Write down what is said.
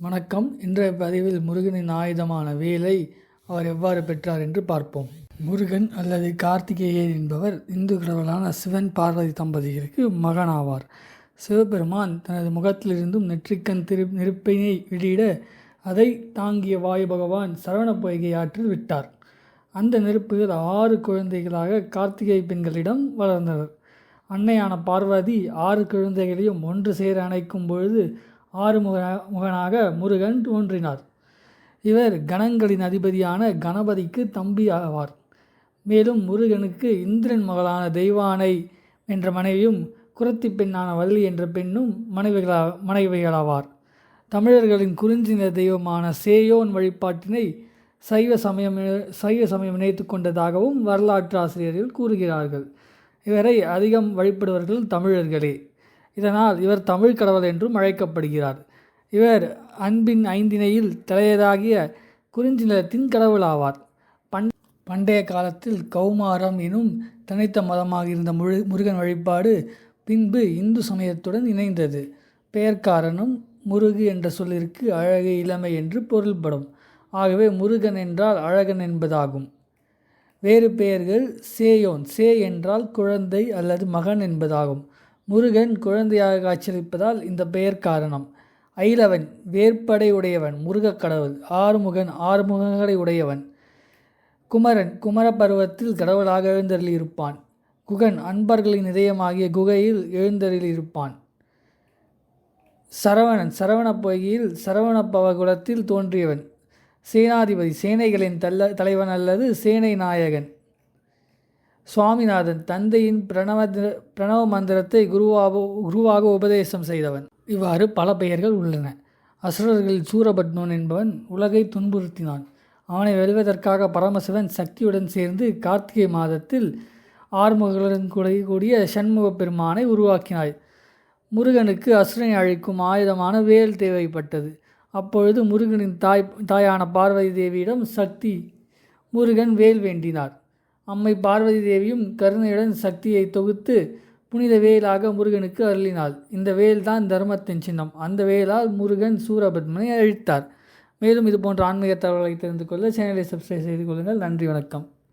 வணக்கம். இன்றைய பதிவில் முருகனின் ஆயுதமான வேலை அவர் எவ்வாறு பெற்றார் என்று பார்ப்போம். முருகன் அல்லது கார்த்திகேயன் என்பவர் இந்து கடவுளான சிவன் பார்வதி தம்பதிகளுக்கு மகனாவார். சிவபெருமான் தனது முகத்திலிருந்தும் நெற்றிக்கண் திரு நெருப்பினை வெளியிட அதை தாங்கிய வாயு பகவான் சரவண பொய்கை ஆற்றில் விட்டார். அந்த நெருப்புகள் ஆறு குழந்தைகளாக கார்த்திகை பெண்களிடம் வளர்ந்தனர். அன்னையான பார்வதி ஆறு குழந்தைகளையும் ஒன்று சேர அணைக்கும் பொழுது ஆறு முக முகனாக முருகன் தோன்றினார். இவர் கணங்களின் அதிபதியான கணபதிக்கு தம்பி ஆவார் மேலும் முருகனுக்கு இந்திரன் மகளான தெய்வானை என்ற மனைவியும் குரத்தி பெண்ணான வள்ளி என்ற பெண்ணும் மனைவிகளா மனைவிகளாவார். தமிழர்களின் குறிஞ்சின தெய்வமான சேயோன் வழிபாட்டினை சைவ சமயம் சைவ சமயம் இணைத்து கொண்டதாகவும் வரலாற்று ஆசிரியர்கள் கூறுகிறார்கள். இவரை அதிகம் வழிபடுவர்கள் தமிழர்களே. இதனால் இவர் தமிழ் கடவுள் என்றும் அழைக்கப்படுகிறார். இவர் அன்பின் ஐந்தினையில் தலையதாகிய குறிஞ்சி கடவுள் கடவுளாவார் பண் பண்டைய காலத்தில் கௌமாரம் எனும் தனித்த மதமாக இருந்த முழு முருகன் வழிபாடு பின்பு இந்து சமயத்துடன் இணைந்தது. பெயர்க்காரனும் முருகு என்ற சொல்லிற்கு அழகு இளமை என்று பொருள்படும். ஆகவே முருகன் என்றால் அழகன் என்பதாகும். வேறு பெயர்கள் சேயோன் சே என்றால் குழந்தை அல்லது மகன் என்பதாகும். முருகன் குழந்தையாக காட்சியளிப்பதால் இந்த பெயர் காரணம். ஐலவன் வேற்படை உடையவன் முருகக் கடவுள் ஆறுமுகன் ஆறுமுகங்களை உடையவன் குமரன் குமர பருவத்தில் கடவுளாக எழுந்தருளியிருப்பான். குகன் அன்பர்களின் இதயமாகிய குகையில் எழுந்தருளியிருப்பான். சரவணன் சரவண பொய்கையில் சரவணப்பவகுலத்தில் தோன்றியவன். சேனாதிபதி சேனைகளின் தல்ல தலைவன் அல்லது சேனை நாயகன் சுவாமிநாதன் தந்தையின் பிரணவ பிரணவ மந்திரத்தை குருவாக குருவாக உபதேசம் செய்தவன். இவ்வாறு பல பெயர்கள் உள்ளன. அசுரர்களில் சூரபத்மன் என்பவன் உலகை துன்புறுத்தினான். அவனை வெல்வதற்காக பரமசிவன் சக்தியுடன் சேர்ந்து கார்த்திகை மாதத்தில் ஆறுமுகங்களுடன் கூட கூடிய சண்முக பெருமானை உருவாக்கினாய். முருகனுக்கு அசுரனை அழிக்கும் ஆயுதமான வேல் தேவைப்பட்டது. அப்பொழுது முருகனின் தாய் தாயான பார்வதி தேவியிடம் சக்தி முருகன் வேல் வேண்டினார். அம்மை பார்வதி தேவியும் கருணையுடன் சக்தியை தொகுத்து புனித வேலாக முருகனுக்கு அருளினாள். இந்த வேல்தான் தர்மத்தின் சின்னம். அந்த வேலால் முருகன் சூரபத்மனை அழித்தார். மேலும் இது போன்ற ஆன்மீக தகவல்களை தெரிந்து கொள்ள சேனலை சப்ஸ்கிரைப் செய்து கொள்ளுங்கள். நன்றி வணக்கம்.